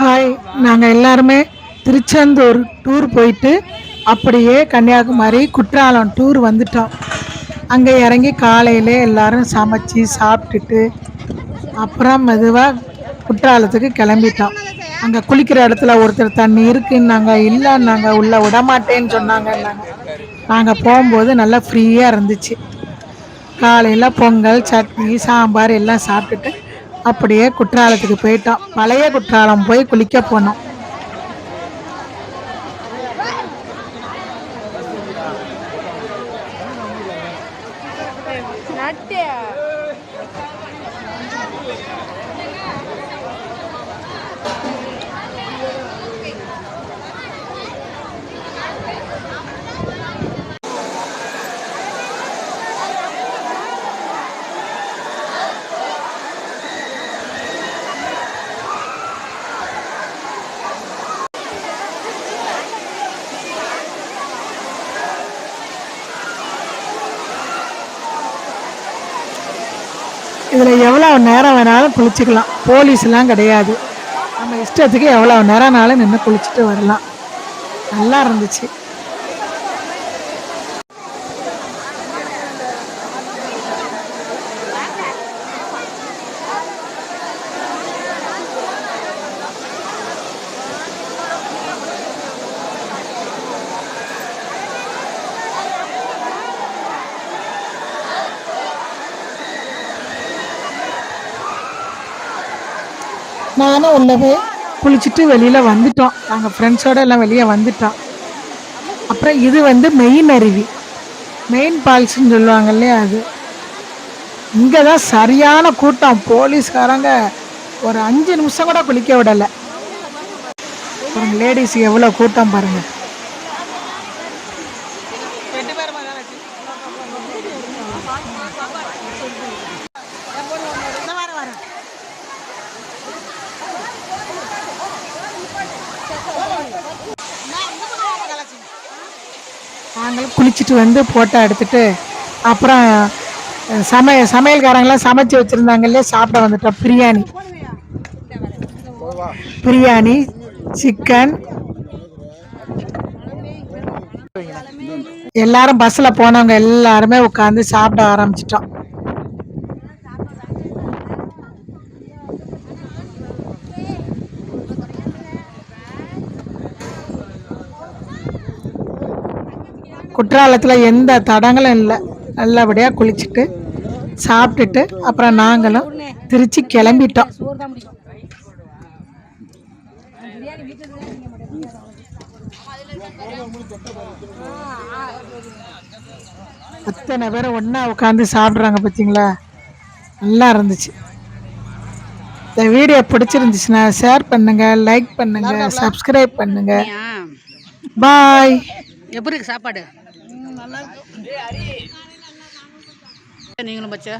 Hi நாங்கள் எல்லாருமே Tiruchendur tour போயிட்டு அப்படியே கன்னியாகுமரி குற்றாலம் டூர் வந்துட்டோம். அங்கே இறங்கி காலையிலே எல்லாரும் சமைச்சு சாப்பிட்டுட்டு அப்புறம் மெதுவாக குற்றாலத்துக்கு கிளம்பிட்டோம். அங்கே குளிக்கிற இடத்துல ஒருத்தர் தண்ணி இருக்குன்னாங்க இல்லைன்னாங்க உள்ளே விடமாட்டேன்னு சொன்னாங்கன்னாங்க. நாங்கள் போகும்போது நல்லா ஃப்ரீயாக இருந்துச்சு. காலையில் பொங்கல் சட்னி சாம்பார் எல்லாம் சாப்பிட்டுட்டு அப்படியே குற்றாலத்துக்கு போயிட்டோம் பழைய குற்றாலம் போய் குளிக்க போனோம் நட்டு இதில் எவ்வளோ நேரம் வேணாலும் குளிச்சுக்கலாம். போலீஸ்லாம் கிடையாது. நம்ம இஷ்டத்துக்கு எவ்வளோ நேரம்னாலும் நின்று குளிச்சுட்டு வரலாம். நல்லா இருந்துச்சு. நானும் உள்ளவே குளிச்சுட்டு வெளியில் வந்துட்டோம். நாங்கள் ஃப்ரெண்ட்ஸோட எல்லாம் வெளியே வந்துட்டோம். அப்புறம் இது வந்து மெயின் அருவி. மெயின் ஃபால்ஸ்னு சொல்லுவாங்க இல்லையா அது? இங்கே தான் சரியான கூட்டம். போலீஸ்காரங்க ஒரு அஞ்சு நிமிஷம் கூட குளிக்க விடலை. பாருங்க லேடிஸ் எவ்வளோ கூட்டம் பாருங்க. நாங்களும் குளிச்சுட்டு வந்து ஃபோட்டோ எடுத்துட்டு அப்புறம் சமைய சமையல்காரங்களாம் சமைச்சு வச்சுருந்தாங்க இல்லையா? சாப்பிட வந்துட்டோம். பிரியாணி. பிரியாணி சிக்கன் எல்லாரும் பஸ்ஸில் போனவங்க எல்லாருமே உட்காந்து சாப்பிட ஆரம்பிச்சிட்டோம். குற்றாலத்தில் எந்த தடங்களும் இல்லை. நல்லபடியாக குளிச்சுட்டு சாப்பிட்டுட்டு அப்புறம் நாங்களும் திருச்சி கிளம்பிட்டோம். அத்தனை பேரும் ஒன்றா உட்காந்து சாப்பிட்றாங்க பார்த்தீங்களா நல்லா இருந்துச்சு. இந்த வீடியோ பிடிச்சிருந்துச்சுன்னா ஷேர் பண்ணுங்க லைக் பண்ணுங்க சப்ஸ்கிரைப் பண்ணுங்க. பாய் எப்படி இருக்கு சாப்பாடு? நீங்களும் பச்சா.